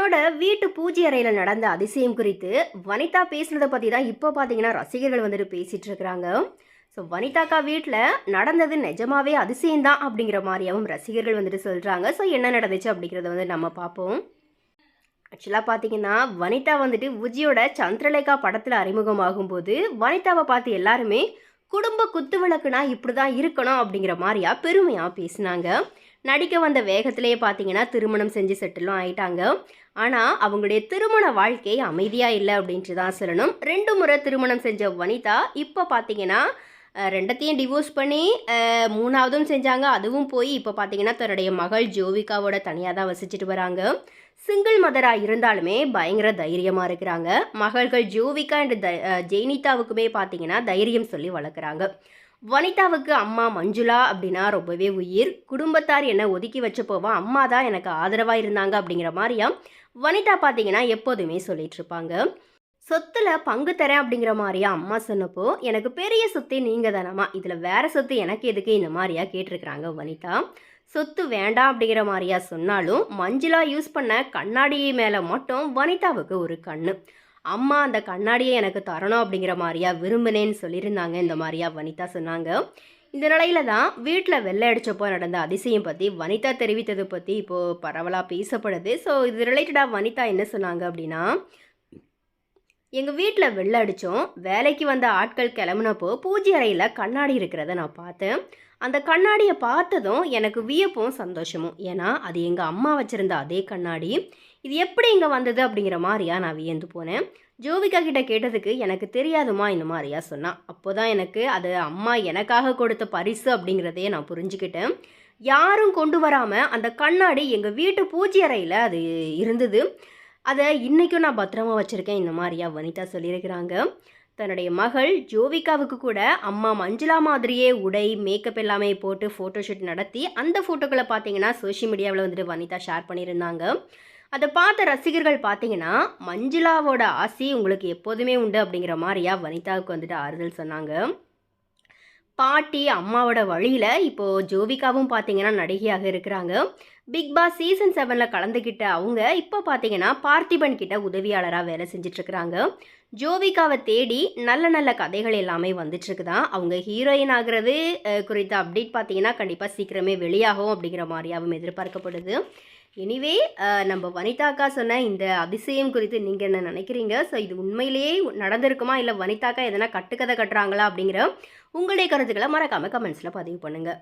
தன்னோட வீட்டு பூஜை அறையில் நடந்த அதிசயம் குறித்து வனிதா பேசினதை பற்றி தான் இப்போ பார்த்தீங்கன்னா ரசிகர்கள் வந்துட்டு பேசிகிட்டு இருக்கிறாங்க. ஸோ வனிதாக்கா வீட்டில் நடந்தது நிஜமாவே அதிசயம்தான் அப்படிங்கிற மாதிரியாவும் ரசிகர்கள் வந்துட்டு சொல்கிறாங்க ஸோ என்ன நடந்துச்சு அப்படிங்கிறத வந்து நம்ம பார்ப்போம். ஆக்சுவலாக பார்த்தீங்கன்னா வனிதா வந்துட்டு விஜயோட சந்திரலேகா படத்தில் அறிமுகமாகும் போது வனிதாவை பார்த்து எல்லாருமே குடும்ப குத்து விளக்குனா இப்படி தான் இருக்கணும் அப்படிங்கிற மாதிரியா பெருமையாக பேசினாங்க. நடிக்க வந்த வேகத்திலேயே பார்த்தீங்கன்னா திருமணம் செஞ்சு செட்டிலும் ஆயிட்டாங்க. ஆனால் அவங்களுடைய திருமண வாழ்க்கை அமைதியாக இல்லை அப்படின்ட்டு தான் சொல்லணும். ரெண்டு முறை திருமணம் செஞ்ச வனிதா இப்போ பார்த்தீங்கன்னா ரெண்டத்தையும் டிவோர்ஸ் பண்ணி மூணாவதும் செஞ்சாங்க. அதுவும் போய் இப்போ பார்த்தீங்கன்னா தன்னுடைய மகள் ஜோவிகாவோட தனியாக தான் வசிச்சுட்டு வராங்க. சிங்கிள் மதராக இருந்தாலுமே பயங்கர தைரியமாக இருக்கிறாங்க. மகள்கள் ஜோவிகா அண்ட் த ஜெய்னிதாவுக்குமே பார்த்தீங்கன்னா தைரியம் சொல்லி வளர்க்குறாங்க. வனிதாவுக்கு அம்மா மஞ்சுளா அப்படின்னா ரொம்பவே உயிர். குடும்பத்தார் என்னை ஒதுக்கி வச்சப்போவா அம்மா தான் எனக்கு ஆதரவாக இருந்தாங்க அப்படிங்கிற மாதிரியா வனிதா பார்த்தீங்கன்னா எப்போதுமே சொல்லிகிட்ருப்பாங்க இருப்பாங்க. சொத்துல பங்கு தரேன் அப்படிங்கிற மாதிரியா அம்மா சொன்னப்போ எனக்கு பெரிய சொத்தே நீங்கள் தானம்மா. இதில் வேற சொத்து எனக்கு எதுக்கு? இந்த மாதிரியா கேட்டிருக்கிறாங்க வனிதா. சொத்து வேண்டாம் அப்படிங்கிற மாதிரியா சொன்னாலும் மஞ்சுளா யூஸ் பண்ண கண்ணாடி மேலே மட்டும் வனிதாவுக்கு ஒரு கண்ணு. அம்மா அந்த கண்ணாடியை எனக்கு தரணும் அப்படிங்கிற மாதிரியா விரும்பினேன்னு சொல்லியிருந்தாங்க இந்த மாதிரியா வனிதா சொன்னாங்க. இந்த நிலையில தான் வீட்டில் வெள்ளை அடிச்சப்போ நடந்த அதிசயம் பற்றி வனிதா தெரிவித்ததை பற்றி இப்போது பரவலாக பேசப்படுது. ஸோ இது ரிலேட்டடாக வனிதா என்ன சொன்னாங்க அப்படின்னா எங்கள் வீட்டில் வெள்ள அடித்தோம் வேலைக்கு வந்த ஆட்கள் கிளம்புனப்போ பூஜை அறையில் கண்ணாடி இருக்கிறத நான் பார்த்தேன். அந்த கண்ணாடியை பார்த்ததும் எனக்கு வியப்பும் சந்தோஷமும். ஏன்னா அது எங்கள் அம்மா வச்சுருந்த அதே கண்ணாடி. இது எப்படி இங்கே வந்தது அப்படிங்கிற மாதிரியா நான் வியந்து போனேன். ஜோவிகா கிட்ட கேட்டதுக்கு எனக்கு தெரியாதுமா இந்த மாதிரியா சொன்னான் அப்போ தான் எனக்கு அது அம்மா எனக்காக கொடுத்த பரிசு அப்படிங்கிறதையே நான் புரிஞ்சுக்கிட்டேன். யாரும் கொண்டு வராமல் அந்த கண்ணாடி எங்கள் வீட்டு பூஜை அறையில் அது இருந்தது. அதை இன்றைக்கும் நான் பத்திரமா வச்சுருக்கேன். இந்த மாதிரியா வனிதா சொல்லியிருக்கிறாங்க. தன்னுடைய மகள் ஜோவிகாவுக்கு கூட அம்மா மஞ்சுளா மாதிரியே உடை மேக்கப் எல்லாமே போட்டு ஃபோட்டோஷூட் நடத்தி அந்த ஃபோட்டோக்களை பார்த்தீங்கன்னா சோஷியல் மீடியாவில் வந்துட்டு வனிதா ஷேர் பண்ணியிருந்தாங்க. அதை பார்த்த ரசிகர்கள் பார்த்தீங்கன்னா மஞ்சுளாவோட ஆசி உங்களுக்கு எப்போதுமே உண்டு அப்படிங்கிற மாதிரியா வனிதாவுக்கு வந்துட்டு ஆறுதல் சொன்னாங்க. பாட்டி அம்மாவோட வழியில் இப்போது ஜோவிகாவும் பார்த்தீங்கன்னா நடிகையாக இருக்கிறாங்க. பிக் பாஸ் சீசன் செவனில் கலந்துக்கிட்ட அவங்க இப்போ பார்த்தீங்கன்னா பார்த்திபன் கிட்ட உதவியாளராக வேலை செஞ்சிட்ருக்கிறாங்க. ஜோவிகாவை தேடி நல்ல நல்ல கதைகள் எல்லாமே வந்துட்டுருக்குதான் அவங்க ஹீரோயின் ஆகிறது குறித்த அப்டேட் பார்த்தீங்கன்னா கண்டிப்பாக சீக்கிரமே வெளியாகும் அப்படிங்கிற மாதிரியாகவும் எதிர்பார்க்கப்படுது. எனிவே uh, நம்ம வனிதாக்கா சொன்ன இந்த அதிசயம் குறித்து நீங்கள் என்ன நினைக்கிறீங்க? ஸோ இது உண்மையிலேயே நடந்திருக்குமா? இல்லை வனிதாக்கா எதனா கட்டுக்கதை கட்டுறாங்களா? அப்படிங்கிற உங்களுடைய கருத்துக்களை மறக்காமல் கமெண்ட்ஸில் பதிவு பண்ணுங்கள்